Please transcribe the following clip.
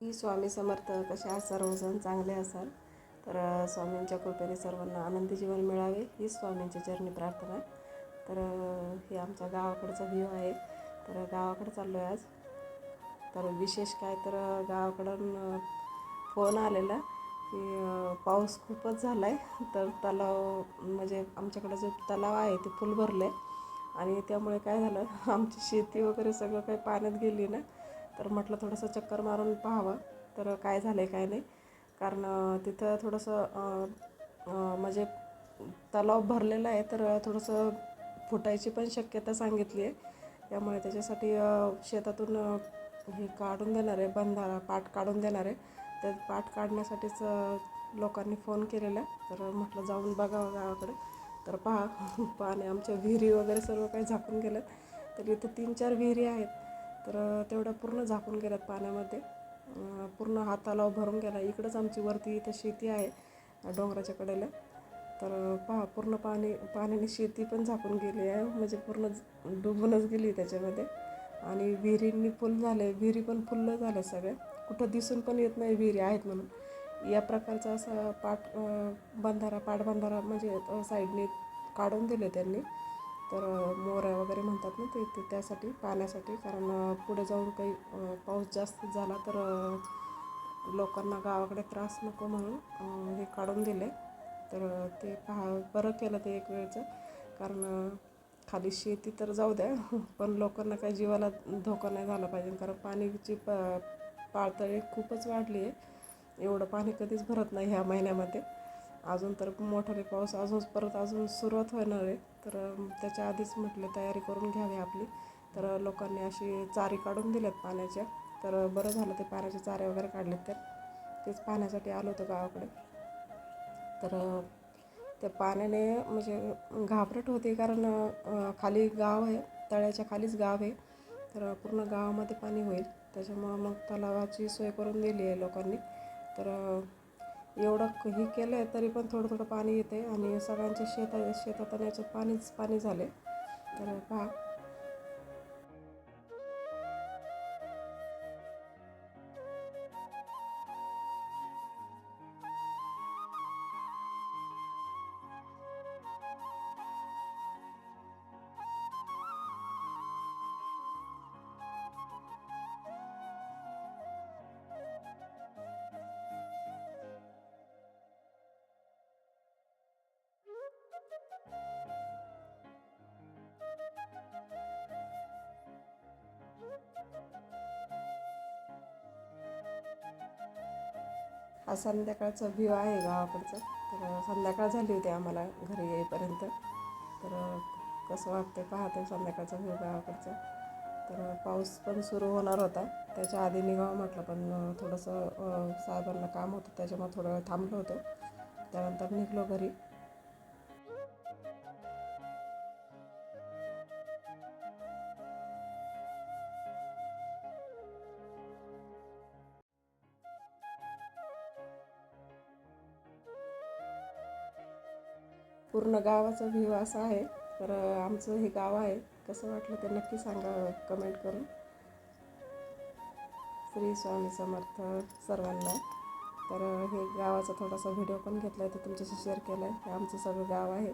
की स्वामी समर्थ कसे आहात सर्वजण चांगले असाल तर स्वामींच्या कृपेने सर्वांना आनंदी जीवन मिळावे हीच स्वामींची चरणी प्रार्थना तर हे आमच्या गावाकडचा व्ह्यू आहे. तर गावाकडे चाललो आहे आज. तर विशेष काय तर गावाकडून फोन आलेला की पाऊस खूपच झाला आहे तर तलाव म्हणजे आमच्याकडं जो तलाव आहे ते फुल भरलं आहे आणि त्यामुळे काय झालं आमची शेती वगैरे सगळं काही पाण्यात गेली ना तर म्हटलं थोडंसं चक्कर मारून पाहावं तर काय झालं आहे काय नाही. कारण तिथं थोडंसं म्हणजे तलाव भरलेला आहे तर थोडंसं फुटायची पण शक्यता सांगितली आहे. त्यामुळे त्याच्यासाठी शेतातून हे काढून देणार आहे बंधारा पाठ काढून देणार आहे. तर पाठ काढण्यासाठीच लोकांनी फोन केलेला तर म्हटलं जाऊन बघावं गावाकडे. तर पहा पाणी आमच्या विहिरी वगैरे सर्व काही झाकून गेलं. तर इथं तीन चार विहिरी आहेत. तर तेवढ्या पूर्ण झाकून गेल्यात पाण्यामध्ये. पूर्ण हा तलाव भरून गेला इकडंच आमची वरती इथं शेती आहे डोंगराच्या कडेला. तर अ, पहा पूर्ण पाणी पाण्याने शेती पण झाकून गेली आहे. म्हणजे पूर्ण डुबूनच गेली त्याच्यामध्ये. आणि विहिरींनी फुल झाले विहिरी पण फुल्ल झाल्या सगळ्या. कुठं दिसून पण येत नाही विहिरी आहेत म्हणून. या प्रकारचा असा पाट बंधारा पाटबंधारा म्हणजे साईडने काढून दिले त्यांनी. तर अ, मोऱ्या वगैरे म्हणतात ना ते ते त्यासाठी पाण्यासाठी. कारण पुढे जाऊन काही पाऊस जास्त झाला तर लोकांना गावाकडे त्रास नको म्हणून हे काढून दिले. तर ते पहा बरं केलं ते एक वेळचं. कारण खाली शेती तर जाऊ द्या पण लोकांना काही जीवाला धोका नाही झाला पाहिजे. कारण पाणीची प पातळी खूपच वाढली आहे. एवढं पाणी कधीच भरत नाही ह्या महिन्यामध्ये. अजून तर मोठाले पाऊस अजून परत अजून सुरुवात होणार आहे. तर त्याच्या आधीच म्हटलं तयारी करून घ्यावी आपली. तर लोकांनी अशी चारी काढून दिल्यात पाण्याच्या. तर बरं झालं ते पाण्याचे चारे वगैरे काढलेत तर तेच पाहण्यासाठी आलो होतो गावाकडे. तर त्या पाण्याने म्हणजे घाबरट होते कारण खाली गाव आहे. तळ्याच्या खालीच गाव आहे. तर पूर्ण गावामध्ये पाणी होईल. त्याच्यामुळं मग तलावाची सोय करून दिली आहे लोकांनी. तर एवढं हे केलं आहे तरी पण थोडं थोडं पाणी येते आणि सगळ्यांच्या शेता शेतात आणि याच्यात पाणीच पाणी झाले तर पहा. आज संध्याकाळचा व्ह्यू आहे गावाकडचा. तर संध्याकाळ झाली होती आम्हाला घरी येईपर्यंत. तर कसं वाटतं पाहतो संध्याकाळचा व्ह्यू गावाकडचा. तर पाऊस पण सुरू होणार होता. त्याच्या आधी निघावं म्हटलं पण थोडंसं साहेबांना काम होतं त्याच्यामुळे थोडं वेळ थांबलो होतो. त्यानंतर निघलो घरी. पूर्ण गावाचा व्ह्यू असा आहे. तर आमचं हे गाव आहे. कसं वाटलं ते नक्की सांगा कमेंट करून. श्री स्वामी समर्थ सर्वांना. तर हे गावाचा थोडासा व्हिडिओ पण घेतला आहे तो तुमच्याशी शेअर केला आहे हे आमचं सगळं गाव आहे.